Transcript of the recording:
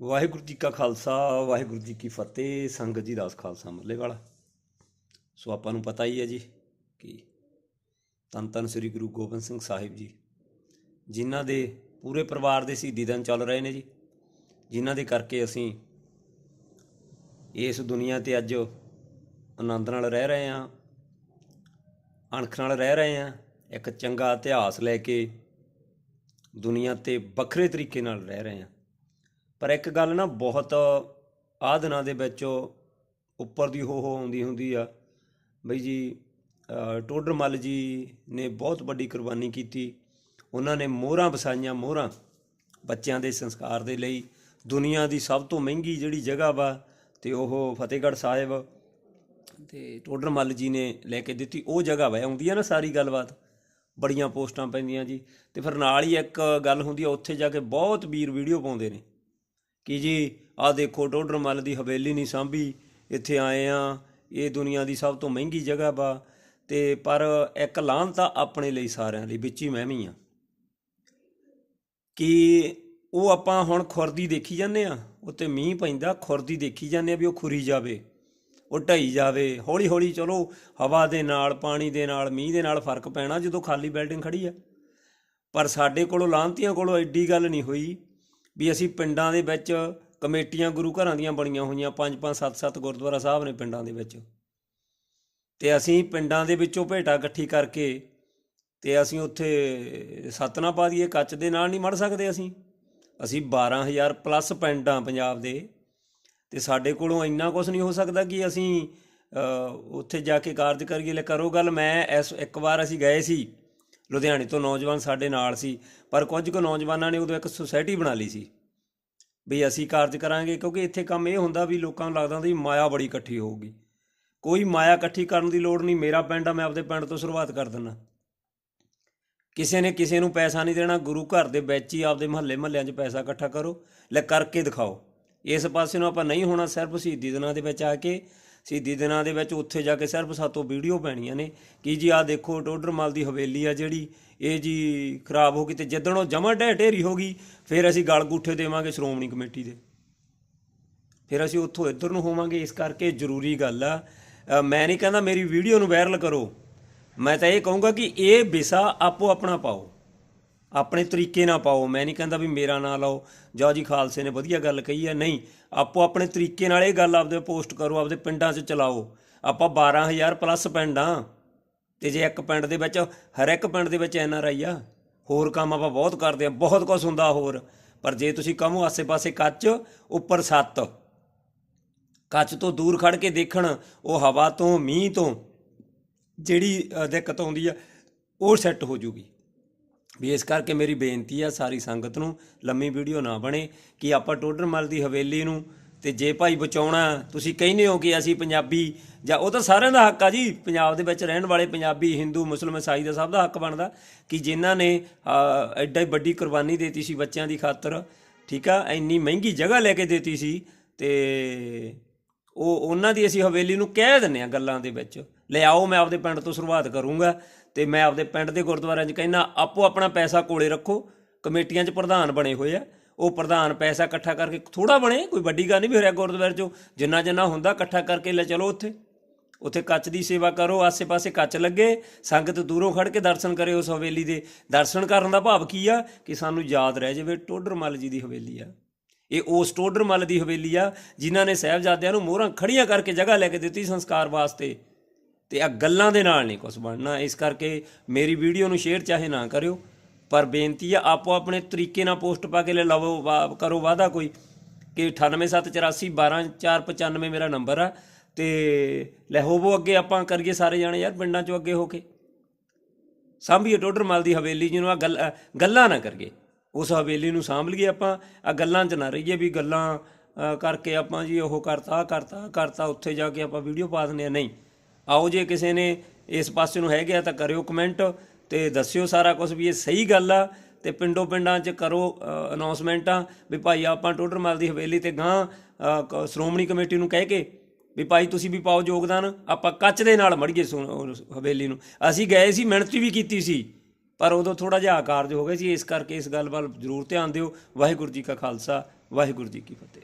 ਵਾਹਿਗੁਰੂ ਜੀ ਕਾ ਖਾਲਸਾ, ਵਾਹਿਗੁਰੂ ਜੀ ਕੀ ਫਤਿਹ, ਸੰਗਤ ਜੀ ਦਾਸ ਖਾਲਸਾ ਮੱਲੇ ਵਾਲਾ। ਸੋ ਆਪਾਂ ਨੂੰ ਪਤਾ ਹੀ ਹੈ ਜੀ ਕਿ ਧੰਨ ਧੰਨ ਸ੍ਰੀ ਗੁਰੂ ਗੋਬਿੰਦ ਸਿੰਘ ਸਾਹਿਬ ਜੀ, ਜਿਨ੍ਹਾਂ ਦੇ ਪੂਰੇ ਪਰਿਵਾਰ ਦੇ ਸ਼ਹੀਦੀ ਦਿਨ ਚੱਲ ਰਹੇ ਨੇ ਜੀ, ਜਿਨ੍ਹਾਂ ਦੇ ਕਰਕੇ ਅਸੀਂ ਇਸ ਦੁਨੀਆ ਤੇ ਅੱਜ ਆਨੰਦ ਨਾਲ ਰਹਿ ਰਹੇ ਹਾਂ, ਅਣਖ ਨਾਲ ਰਹਿ ਰਹੇ ਹਾਂ, ਇੱਕ ਚੰਗਾ ਇਤਿਹਾਸ ਲੈ ਕੇ ਦੁਨੀਆ ਤੇ ਵੱਖਰੇ ਤਰੀਕੇ ਨਾਲ ਰਹਿ ਰਹੇ ਹਾਂ। ਪਰ ਇੱਕ ਗੱਲ ਨਾ ਬਹੁਤ ਆਹ ਦਿਨਾਂ ਦੇ ਵਿੱਚ ਉੱਪਰ ਦੀ ਹੋ ਹੋ ਆਉਂਦੀ ਹੁੰਦੀ ਆ। ਬਈ ਜੀ ਟੋਡਰ ਮੱਲ ਜੀ ਨੇ ਬਹੁਤ ਵੱਡੀ ਕੁਰਬਾਨੀ ਕੀਤੀ। ਉਹਨਾਂ ਨੇ ਮੋਹਰਾਂ ਵਸਾਈਆਂ, ਮੋਹਰਾਂ ਬੱਚਿਆਂ ਦੇ ਸੰਸਕਾਰ ਦੇ ਲਈ। ਦੁਨੀਆ ਦੀ ਸਭ ਤੋਂ ਮਹਿੰਗੀ ਜਿਹੜੀ ਜਗ੍ਹਾ ਵਾ ਤੇ ਉਹ ਫਤਿਹਗੜ੍ਹ ਸਾਹਿਬ ਤੇ ਟੋਡਰ ਮੱਲ ਜੀ ਨੇ ਲੈ ਕੇ ਦਿੱਤੀ। ਉਹ ਜਗ੍ਹਾ ਵਾ ਆਉਂਦੀ ਆ ਨਾ ਸਾਰੀ ਗੱਲਬਾਤ। ਬੜੀਆਂ ਪੋਸਟਾਂ ਪੈਂਦੀਆਂ ਜੀ। ਤੇ ਫਿਰ ਨਾਲ ਹੀ ਇੱਕ ਗੱਲ ਹੁੰਦੀ ਆ, ਉੱਥੇ ਜਾ ਕੇ ਬਹੁਤ ਵੀਰ ਵੀਡੀਓ ਪਾਉਂਦੇ ਨੇ। ਕਿ ਜੀ, ਆਹ ਦੇਖੋ ਟੋਡਰ ਦੀ ਹਵੇਲੀ ਨਹੀਂ ਸਾਂਭੀ। ਇੱਥੇ ਆਏ ਆ, ਇਹ ਦੁਨੀਆ ਦੀ ਸਭ ਤੋਂ ਮਹਿੰਗੀ ਜਗ੍ਹਾ ਵਾ। ਤੇ ਪਰ ਇੱਕ ਲਾਹਨ ਤਾਂ ਆਪਣੇ ਲਈ ਸਾਰਿਆਂ ਲਈ ਵਿੱਚ ਹੀ ਮੈਂ ਵੀ ਆ। ਕਿ ਉਹ ਆਪਾਂ ਹੁਣ ਖੁਰਦੀ ਦੇਖੀ ਜਾਂਦੇ ਆ, ਉੱਤੇ ਮੀਂਹ ਪੈਂਦਾ, ਖੁਰਦੀ ਦੇਖੀ ਜਾਂਦੇ ਆ ਵੀ ਉਹ ਖੁਰੀ ਜਾਵੇ, ਉਹ ਢਈ ਜਾਵੇ। ਹੌਲੀ ਹੌਲੀ ਚਲੋ, ਹਵਾ ਦੇ ਨਾਲ, ਪਾਣੀ ਦੇ ਨਾਲ, ਮੀਂਹ ਦੇ ਨਾਲ ਫ਼ਰਕ ਪੈਣਾ ਜਦੋਂ ਖਾਲੀ ਬਿਲਡਿੰਗ ਖੜੀ ਆ। ਪਰ ਸਾਡੇ ਕੋਲੋਂ ਲਾਂਤੀਆਂ ਕੋਲੋਂ ਐਡੀ ਗੱਲ ਨਹੀਂ ਹੋਈ। ਵੀ ਅਸੀਂ ਪਿੰਡਾਂ ਦੇ ਵਿੱਚ ਕਮੇਟੀਆਂ ਗੁਰੂ ਘਰਾਂ ਦੀਆਂ ਬਣੀਆਂ ਹੋਈਆਂ, ਪੰਜ ਪੰਜ, ਸੱਤ ਸੱਤ ਗੁਰਦੁਆਰਾ ਸਾਹਿਬ ਨੇ ਪਿੰਡਾਂ ਦੇ ਵਿੱਚ। ਤੇ ਅਸੀਂ ਪਿੰਡਾਂ ਦੇ ਵਿੱਚੋਂ ਭੇਟਾ ਇਕੱਠੀ ਕਰਕੇ ਤੇ ਅਸੀਂ ਉੱਥੇ ਸਤਨਾ ਪਾ ਦਈਏ, ਕੱਚ ਦੇ ਨਾਲ ਨਹੀਂ ਮੜ ਸਕਦੇ ਅਸੀਂ। ਅਸੀਂ 12000 ਪਲੱਸ ਪਿੰਡ ਆ ਪੰਜਾਬ ਦੇ। ਤੇ ਸਾਡੇ ਕੋਲੋਂ ਇੰਨਾ ਕੁਝ ਨਹੀਂ ਹੋ ਸਕਦਾ ਕਿ ਅਸੀਂ ਉੱਥੇ ਜਾ ਕੇ ਕਾਰਜ ਕਰੀਏ। ਲੈ ਕਰੋ ਗੱਲ, ਮੈਂ ਇਸ ਇੱਕ ਵਾਰ ਅਸੀਂ ਗਏ ਸੀ ਲੁਧਿਆਣੇ ਤੋਂ ਨੌਜਵਾਨ ਸਾਡੇ ਨਾਲ ਸੀ, ਪਰ ਕੁਝ ਕੁ ਨੌਜਵਾਨਾਂ ਨੇ ਉਦੋਂ ਇੱਕ ਸੁਸਾਇਟੀ ਬਣਾ ਲਈ ਸੀ ਵੀ ਅਸੀਂ ਕਾਰਜ ਕਰਾਂਗੇ, ਕਿਉਂਕਿ ਇੱਥੇ ਕੰਮ ਇਹ ਹੁੰਦਾ ਵੀ ਲੋਕਾਂ ਨੂੰ ਲੱਗਦਾ ਹੁੰਦਾ ਵੀ ਮਾਇਆ ਬੜੀ ਇਕੱਠੀ ਹੋਊਗੀ। ਕੋਈ ਮਾਇਆ ਇਕੱਠੀ ਕਰਨ ਦੀ ਲੋੜ ਨਹੀਂ, ਮੇਰਾ ਪਿੰਡ ਆ, ਮੈਂ ਆਪਦੇ ਪਿੰਡ ਤੋਂ ਸ਼ੁਰੂਆਤ ਕਰ ਦਿੰਦਾ। ਕਿਸੇ ਨੇ ਕਿਸੇ ਨੂੰ ਪੈਸਾ ਨਹੀਂ ਦੇਣਾ, ਗੁਰੂ ਘਰ ਦੇ ਵਿੱਚ ਹੀ ਆਪਦੇ ਮਹੱਲੇ ਮਹੱਲਿਆਂ 'ਚ ਪੈਸਾ ਇਕੱਠਾ ਕਰੋ, ਲੈ ਕਰਕੇ ਦਿਖਾਓ। ਇਸ ਪਾਸੇ ਨੂੰ ਆਪਾਂ ਨਹੀਂ ਹੋਣਾ, ਸਿਰਫ ਸ਼ਹੀਦੀ ਦਿਨਾਂ ਦੇ ਵਿੱਚ ਆ ਕੇ ਸ਼ਹੀਦੀ ਦਿਨਾਂ ਦੇ ਵਿੱਚ ਉੱਥੇ ਜਾ ਕੇ ਸਿਰਫ ਸਾਤੋਂ ਵੀਡੀਓ ਪੈਣੀਆਂ ਨੇ। ਕਿ ਜੀ, ਆਹ ਦੇਖੋ ਟੋਡਰਮਲ ਦੀ ਹਵੇਲੀ ਆ ਜਿਹੜੀ। ਇਹ ਜੀ ਖਰਾਬ ਹੋ ਗਈ ਤੇ ਜਿੱਦਣ ਉਹ ਜਮਾ ਢਹਿ ਢੇਰੀ ਹੋ ਗਈ, ਫਿਰ ਅਸੀਂ ਗਲ ਗੂਠੇ ਦੇਵਾਂਗੇ ਸ਼੍ਰੋਮਣੀ ਕਮੇਟੀ ਦੇ। ਫਿਰ ਅਸੀਂ ਉੱਥੋਂ ਇੱਧਰ ਨੂੰ ਹੋਵਾਂਗੇ, ਇਸ ਕਰਕੇ ਜ਼ਰੂਰੀ ਗੱਲ ਆ। ਮੈਂ ਨਹੀਂ ਕਹਿੰਦਾ ਮੇਰੀ ਵੀਡੀਓ ਨੂੰ ਵਾਇਰਲ ਕਰੋ। ਮੈਂ ਤਾਂ ਇਹ ਕਹੂੰਗਾ ਕਿ ਇਹ ਵਿਸਾ ਆਪੋ ਆਪਣਾ ਪਾਓ। ਆਪਣੇ ਤਰੀਕੇ ਨਾਲ ਪਾਓ। ਮੈਂ ਨਹੀਂ ਕਹਿੰਦਾ ਵੀ ਮੇਰਾ ਨਾਂ ਲਾਓ। ਜਾਂ ਜੀ, ਖਾਲਸੇ ਨੇ ਵਧੀਆ ਗੱਲ ਕਹੀ ਹੈ। ਨਹੀਂ, ਆਪੋ ਆਪਣੇ ਤਰੀਕੇ ਨਾਲ ਇਹ ਗੱਲ ਆਪਦੇ ਪੋਸਟ ਕਰੋ, ਆਪਦੇ ਪਿੰਡਾਂ 'ਚ ਚਲਾਓ। ਆਪਾਂ 12000 ਪਲੱਸ ਪਿੰਡ ਆ ਤੇ ਜੇ ਇੱਕ ਪਿੰਡ ਦੇ ਵਿੱਚ, ਹਰ ਇੱਕ ਪਿੰਡ ਦੇ ਵਿੱਚ ਐਨ ਆਰ ਆਈ ਆ, ਹੋਰ ਕੰਮ ਆਪਾਂ ਬਹੁਤ ਕਰਦੇ ਆ, ਬਹੁਤ ਕੁਝ ਹੁੰਦਾ ਹੋਰ। ਪਰ ਜੇ ਤੁਸੀਂ ਕਹੋ ਆਸੇ-ਪਾਸੇ ਕੱਚ, ਉੱਪਰ ਛੱਤ ਕੱਚ ਤੋਂ ਦੂਰ ਖੜ ਕੇ ਦੇਖਣ, ਉਹ ਹਵਾ ਤੋਂ, ਮੀਂਹ ਤੋਂ, ਜਿਹੜੀ ਦਿੱਕਤ ਆਉਂਦੀ ਆ, ਉਹ ਸੈੱਟ ਹੋ ਜੂਗੀ। ਵੀ ਇਸ ਕਰਕੇ ਮੇਰੀ ਬੇਨਤੀ ਆ ਸਾਰੀ ਸੰਗਤ ਨੂੰ, ਲੰਮੀ ਵੀਡੀਓ ਨਾ ਬਣੇ ਕਿ ਆਪਾਂ ਟੋਡਰਮਲ ਦੀ ਹਵੇਲੀ ਨੂੰ ਤੇ ਜੇ ਭਾਈ ਬਚਾਉਣਾ, ਤੁਸੀਂ ਕਹਿੰਦੇ ਹੋ ਕਿ ਅਸੀਂ ਪੰਜਾਬੀ ਜਾਂ ਉਹ ਤਾਂ ਸਾਰਿਆਂ ਦਾ ਹੱਕ ਆ ਜੀ, ਪੰਜਾਬ ਦੇ ਵਿੱਚ ਰਹਿਣ ਵਾਲੇ ਪੰਜਾਬੀ, ਹਿੰਦੂ, ਮੁਸਲਮਾਨ ਈਸਾਈ ਦਾ ਸਭ ਦਾ ਹੱਕ ਬਣਦਾ ਕਿ ਜਿਨ੍ਹਾਂ ਨੇ ਐਡਾ ਹੀ ਵੱਡੀ ਕੁਰਬਾਨੀ ਦਿੱਤੀ ਸੀ ਬੱਚਿਆਂ ਦੀ ਖਾਤਰ, ਠੀਕ ਆ, ਇੰਨੀ ਮਹਿੰਗੀ ਜਗ੍ਹਾ ਲੈ ਕੇ ਦਿੱਤੀ ਸੀ ਤੇ ਉਹ ਉਹਨਾਂ ਦੀ ਅਸੀਂ ਹਵੇਲੀ ਨੂੰ ਕਹਿ ਦਿੰਨੇ ਆ ਗੱਲਾਂ ਦੇ ਵਿੱਚ। ਲੈ ਆਓ, ਮੈਂ ਆਪਦੇ ਪਿੰਡ ਤੋਂ ਸ਼ੁਰੂਆਤ ਕਰੂੰਗਾ ਤੇ ਮੈਂ ਆਪਦੇ ਪਿੰਡ ਦੇ ਗੁਰਦੁਆਰਿਆਂ 'ਚ ਕਹਿੰਦਾ, ਆਪੋ ਆਪਣਾ ਪੈਸਾ ਕੋਲੇ ਰੱਖੋ, ਕਮੇਟੀਆਂ 'ਚ ਪ੍ਰਧਾਨ ਬਣੇ ਹੋਏ ਆ। ਉਹ ਪ੍ਰਧਾਨ ਪੈਸਾ ਇਕੱਠਾ ਕਰਕੇ ਥੋੜਾ ਬਣੇ, ਕੋਈ ਵੱਡੀ ਗੱਲ ਨਹੀਂ ਵੀ ਹਰਿਆ ਗੁਰਦੁਆਰੇ 'ਚੋਂ, ਜਿੰਨਾ ਜਿੰਨਾ ਹੁੰਦਾ ਇਕੱਠਾ ਕਰਕੇ ਲੈ ਚਲੋ ਉੱਥੇ। ਉੱਥੇ ਕੱਚ ਦੀ ਸੇਵਾ ਕਰੋ, ਆਸੇ-ਪਾਸੇ ਕੱਚ ਲੱਗੇ, ਸੰਗਤ ਦੂਰੋਂ ਖੜ ਕੇ ਦਰਸ਼ਨ ਕਰੇ ਉਸ ਹਵੇਲੀ ਦੇ। ਦਰਸ਼ਨ ਕਰਨ ਦਾ ਭਾਵ ਕੀ ਆ? ਕਿ ਸਾਨੂੰ ਯਾਦ ਰਹਿ ਜਾਵੇ ਟੋਡਰਮਲ ਜੀ ਦੀ ਹਵੇਲੀ ਆ। ਇਹ ਉਸ ਟੋਡਰਮਲ ਦੀ ਹਵੇਲੀ ਆ, ਜਿਨ੍ਹਾਂ ਨੇ ਸਾਹਿਬਜ਼ਾਦਿਆਂ ਨੂੰ ਮੋਹਰਾਂ ਖੜੀਆਂ ਕਰਕੇ ਜਗ੍ਹਾ ਲੈ ਕੇ ਦਿੱਤੀ ਸੰਸਕਾਰ ਵਾਸਤੇ। ਤੇ ਆ ਗੱਲਾਂ ਦੇ ਨਾਲ ਨਹੀਂ ਕੁਝ ਬਣਨਾ। ਇਸ ਕਰਕੇ ਮੇਰੀ ਵੀਡੀਓ ਨੂੰ ਸ਼ੇਅਰ ਚਾਹੇ ਨਾ ਕਰਿਓ, ਪਰ ਬੇਨਤੀ ਆ, ਆਪੋ ਆਪਣੇ ਤਰੀਕੇ ਨਾਲ ਪੋਸਟ ਪਾ ਕੇ ਲੈ ਲਵੋ, ਵਾ- ਕਰੋ ਵਾਦਾ ਕੋਈ ਕਿ 9878812495 ਮੇਰਾ ਨੰਬਰ ਆ, ਤੇ ਲੈ ਹੋਵੋ ਅੱਗੇ, ਆਪਾਂ ਕਰੀਏ ਸਾਰੇ ਜਾਣੇ ਯਾਰ ਪਿੰਡਾਂ ਚੋਂ ਅੱਗੇ ਹੋ ਕੇ। ਸਾਂਭੀਏ ਟੋਡਰਮਲ ਦੀ ਹਵੇਲੀ ਜਿਹਨੂੰ ਆ ਗੱਲ ਗੱਲਾਂ ਨਾ ਕਰੀਏ। ਉਸ ਹਵੇਲੀ ਨੂੰ ਸਾਂਭ ਲਈਏ ਆਪਾਂ, ਆ ਗੱਲਾਂ 'ਚ ਨਾ ਰਹੀਏ ਵੀ ਗੱਲਾਂ ਕਰਕੇ ਆਪਾਂ ਜੀ ਉਹ ਕਰਤਾ ਕਰਤਾ ਕਰਤਾ, ਉੱਥੇ ਜਾ ਕੇ ਆਪਾਂ ਵੀਡੀਓ ਪਾ ਦਿੰਦੇ ਆ। ਨਹੀਂ ਆਓ ਜੇ ਕਿਸੇ ਨੇ ਇਸ ਪਾਸੇ ਨੂੰ ਹੈਗੇ ਆ ਤਾਂ ਕਰਿਓ ਕਮੈਂਟ ਤੇ ਦੱਸਿਓ ਸਾਰਾ ਕੁਝ ਵੀ ਇਹ ਸਹੀ ਗੱਲ ਆ ਤੇ ਪਿੰਡੋਂ ਪਿੰਡਾਂ 'ਚ ਕਰੋ ਅਨਾਉਂਸਮੈਂਟਾਂ ਵੀ ਭਾਈ ਆਪਾਂ ਟੋਡਰਮਲ ਦੀ ਹਵੇਲੀ ਤੇ ਗਾਂ ਕ- ਸ਼੍ਰੋਮਣੀ ਕਮੇਟੀ ਨੂੰ ਕਹਿ ਕੇ ਵੀ ਭਾਈ ਤੁਸੀਂ ਵੀ ਪਾਓ ਯੋਗਦਾਨ, ਆਪਾਂ ਕੱਚ ਦੇ ਨਾਲ ਮੜੀਏ ਸੋ- ਹਵੇਲੀ ਨੂੰ। ਅਸੀਂ ਗਏ ਸੀ, ਮਿਹਨਤ ਵੀ ਕੀਤੀ ਸੀ, ਪਰ ਉਦੋਂ ਥੋੜਾ ਜਿਹਾ ਕਾਰਜ ਹੋ ਗਿਆ ਸੀ, ਇਸ ਕਰਕੇ ਇਸ ਗੱਲ ਵੱਲ ਜ਼ਰੂਰ ਧਿਆਨ ਦਿਓ। ਵਾਹਿਗੁਰੂ ਜੀ ਕਾ ਖਾਲਸਾ, ਵਾਹਿਗੁਰੂ ਜੀ ਕੀ ਫਤਿਹ।